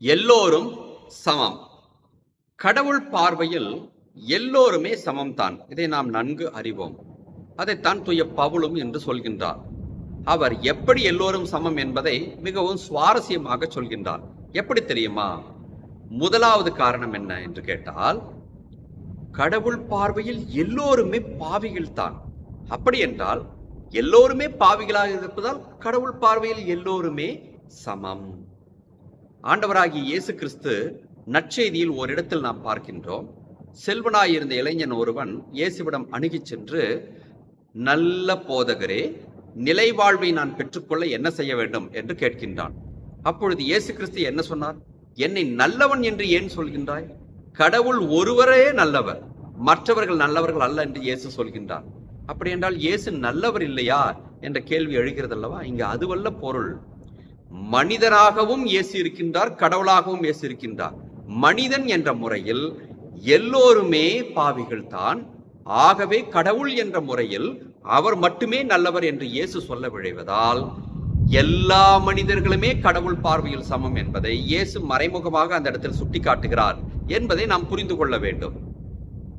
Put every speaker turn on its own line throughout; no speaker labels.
எல்லோரும் சமம். கடவுள் பார்வையில் எல்லோருமே சமம்தான். இதை நாம் நன்கு அறிவோம். அதைத்தான் தூய பவுலும் என்று சொல்கின்றார். அவர் எப்படி எல்லோரும் சமம் என்பதை மிகவும் சுவாரஸ்யமாக சொல்கின்றார். எப்படி தெரியுமா? முதலாவது காரணம் என்ன என்று கேட்டால் கடவுள் பார்வையில் எல்லோருமே பாவிகள் தான் அப்படி என்றால் எல்லோருமே பாவிகளாக இருப்பதால் கடவுள் பார்வையில் எல்லோருமே சமம். ஆண்டவராகிய இயேசு கிறிஸ்து நற்செய்தியில் ஓரிடத்தில் நாம் பார்க்கின்றோம். செல்வனாயிருந்த இளைஞன் ஒருவன் இயேசுவிடம் அணுகிச் சென்று நல்ல போதகரே நிலை வாழ்வை நான் பெற்றுக்கொள்ள என்ன செய்ய வேண்டும்? என்று கேட்கின்றான். அப்பொழுது இயேசு கிறிஸ்து என்ன சொன்னார்? என்னை நல்லவன் என்று ஏன் சொல்கின்றாய்? கடவுள் ஒருவரே நல்லவர் மற்றவர்கள் நல்லவர்கள் அல்ல என்று இயேசு சொல்கின்றார். அப்படி என்றால் இயேசு நல்லவர் இல்லையா? என்ற கேள்வி எழுகிறது அல்லவா இங்கு அதுவல்ல பொருள். மனிதராகவும் இயேசு இருக்கின்றார் கடவுளாகவும் இயேசு இருக்கின்றார் மனிதன் என்ற முறையில் எல்லோருமே பாவிகள் தான். ஆகவே கடவுள் என்ற முறையில் அவர் மட்டுமே நல்லவர் என்று இயேசு சொல்ல விழைவதால் எல்லா மனிதர்களுமே கடவுள் பார்வையில் சமம் என்பதை இயேசு மறைமுகமாக அந்த இடத்தில் சுட்டிக்காட்டுகிறார் என்பதை நாம் புரிந்து கொள்ள வேண்டும்.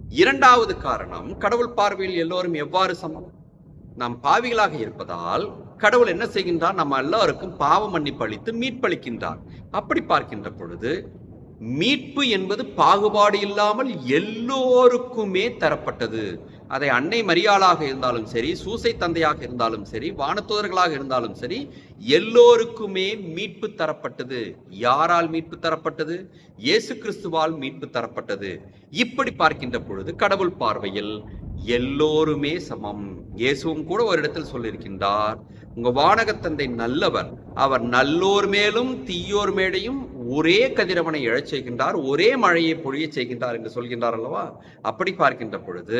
இரண்டாவது காரணம் கடவுள் பார்வையில் எல்லோரும் எவ்வாறு சமம்? நாம் பாவிகளாக இருப்பதால் கடவுள் என்ன செய்கின்றார்? நம்ம எல்லாருக்கும் பாவ மன்னிப்பு அளித்து மீட்பளிக்கின்றார். அப்படி பார்க்கின்ற பொழுது மீட்பு என்பது பாகுபாடு இல்லாமல் எல்லோருக்குமே தரப்பட்டது. அதை அன்னை மரியாளாக இருந்தாலும் சரி சூசை தந்தையாக இருந்தாலும் சரி வானத்தோதர்களாக இருந்தாலும் சரி எல்லோருக்குமே மீட்பு தரப்பட்டது. யாரால் மீட்பு தரப்பட்டது? இயேசு கிறிஸ்துவால் மீட்பு தரப்பட்டது. இப்படி பார்க்கின்ற பொழுது கடவுள் பார்வையில் எல்லோருமே சமம். இயேசுவும் கூட ஒரு இடத்தில் சொல்லியிருக்கின்றார் உங்க வானகத்தந்தை நல்லவர் அவர் நல்லோர் மேலும் தீயோர் மேடையும் ஒரே கதிரவனை எழச் செய்கின்றார் ஒரே மழையை பொழியச் செய்கின்றார் என்று சொல்கின்றார் அல்லவா? அப்படி பார்க்கின்ற பொழுது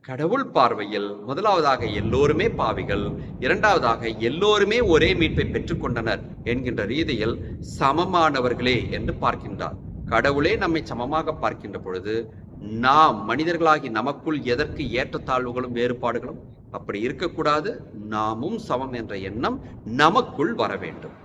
கடவுள் பார்வையில் முதலாவதாக எல்லோருமே பாவிகள் இரண்டாவதாக எல்லோருமே ஒரே மீட்பை பெற்றுக்கொண்டனர் என்கின்ற ரீதியில் சமமானவர்களே என்று பார்க்கின்றார். கடவுளே நம்மை சமமாக பார்க்கின்ற பொழுது நாம் மனிதர்களாகி நமக்குள் எதற்கு ஏற்றத்தாழ்வுகளும் வேறுபாடுகளும் அப்படி இருக்கக்கூடாது. நாமும் சமம் என்ற எண்ணம் நமக்குள் வர வேண்டும்.